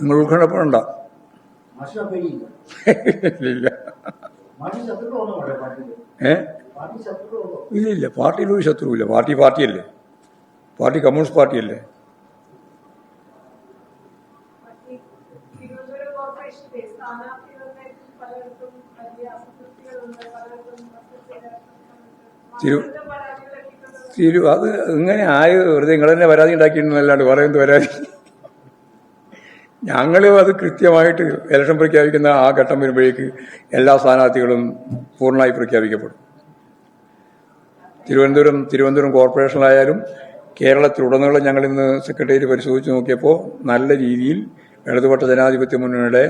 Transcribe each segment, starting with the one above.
നിങ്ങൾ ഉൾക്കൊള്ളപ്പെടണ്ട ഇല്ല. ഏ? പാർട്ടി ശത്രുക്കളുണ്ടോ ഇല്ല ഇല്ല പാർട്ടിയിൽ ഒരു ശത്രുവില്ല പാർട്ടി പാർട്ടിയല്ലേ? പാർട്ടി കമ്മ്യൂണിസ്റ്റ് പാർട്ടിയല്ലേ? തിരു-. തിരു അത് ഇങ്ങനെ ആയ വെറുതെ നിങ്ങൾ തന്നെ പരാതി ഉണ്ടാക്കിയിട്ടുണ്ടല്ലാണ്ട് പറയുന്നത് പരാതി? ഞങ്ങൾ അത് കൃത്യമായിട്ട് ഇലക്ഷൻ പ്രഖ്യാപിക്കുന്ന ആ ഘട്ടം വരുമ്പോഴേക്ക് എല്ലാ സ്ഥാനാർത്ഥികളും പൂർണമായി പ്രഖ്യാപിക്കപ്പെടും. തിരുവനന്തപുരം തിരുവനന്തപുരം കോർപ്പറേഷനിലായാലും കേരളത്തിലുടനീളം ഞങ്ങൾ ഇന്ന് സെക്രട്ടേറിയറ്റ് പരിശോധിച്ച് നോക്കിയപ്പോൾ നല്ല രീതിയിൽ ഇടതുപക്ഷ ജനാധിപത്യ മുന്നണിയുടെ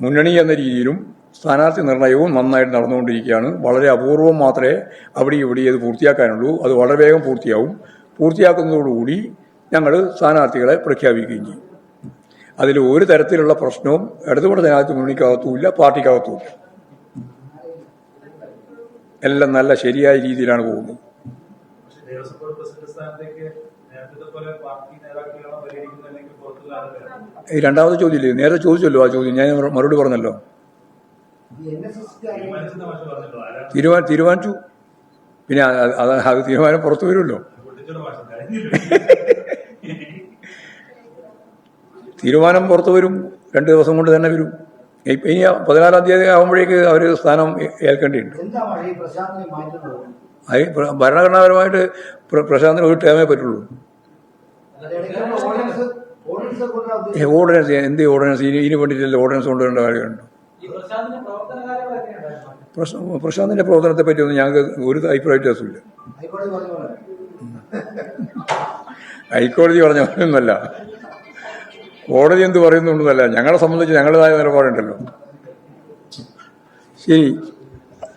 മുന്നണി എന്ന രീതിയിലും സ്ഥാനാർത്ഥി നിർണയവും നന്നായിട്ട് നടന്നുകൊണ്ടിരിക്കുകയാണ്. വളരെ അപൂർവം മാത്രമേ അവിടെ ഇവിടെ ഇത് പൂർത്തിയാക്കാനുള്ളൂ. അത് വളരെ വേഗം പൂർത്തിയാവും. പൂർത്തിയാക്കുന്നതോടുകൂടി ഞങ്ങൾ സ്ഥാനാർത്ഥികളെ പ്രഖ്യാപിക്കുകയും ചെയ്യും. അതിൽ ഒരു തരത്തിലുള്ള പ്രശ്നവും ഇടതുപക്ഷ ജനാധിപത്യ മുന്നണിക്കകത്തുമില്ല പാർട്ടിക്കകത്തുമില്ല. എല്ലാം നല്ല ശരിയായ രീതിയിലാണ് പോകുന്നത്. രണ്ടാമത് ചോദ്യമില്ലേ? നേരെ ചോദിച്ചല്ലോ ആ ചോദ്യം. ഞാൻ മറുപടി പറഞ്ഞല്ലോ. തീരുമാനം തീരുമാനിച്ചു. പിന്നെ അത് അത് തീരുമാനം പുറത്തു വരുമല്ലോ. തീരുമാനം പുറത്തു വരും. രണ്ട് ദിവസം കൊണ്ട് തന്നെ വരും. ഇപ്പൊ ഇനി പതിനാലാം തീയതി ആകുമ്പോഴേക്ക് അവർ സ്ഥാനം ഏൽക്കേണ്ടിയുണ്ട് അത് പ്ര- ഭരണഘടനാപരമായിട്ട് പ്രശാന്തിന് ഒരു ടേമേ പറ്റുള്ളൂ. ഓർഡിനൻസ് എന്ത് ഓർഡിനൻസ് ഇനി ഇനി വേണ്ടിയിട്ടില്ല ഓർഡിനൻസ് കൊണ്ടുവരേണ്ട കാര്യമുണ്ട്? പ്രശാന്തിന്റെ പ്രവർത്തനത്തെ പറ്റി ഒന്നും ഞങ്ങൾക്ക് ഒരു അഭിപ്രായ വ്യത്യാസമില്ല ഹൈക്കോടതി പറഞ്ഞ പോലെ. ഹൈക്കോടതി പറഞ്ഞ ഒന്നല്ല കോടതി എന്ത് പറയുന്നുണ്ടെന്നല്ല ഞങ്ങളെ സംബന്ധിച്ച് ഞങ്ങളുടേതായ നിലപാടുണ്ടല്ലോ. ശരി.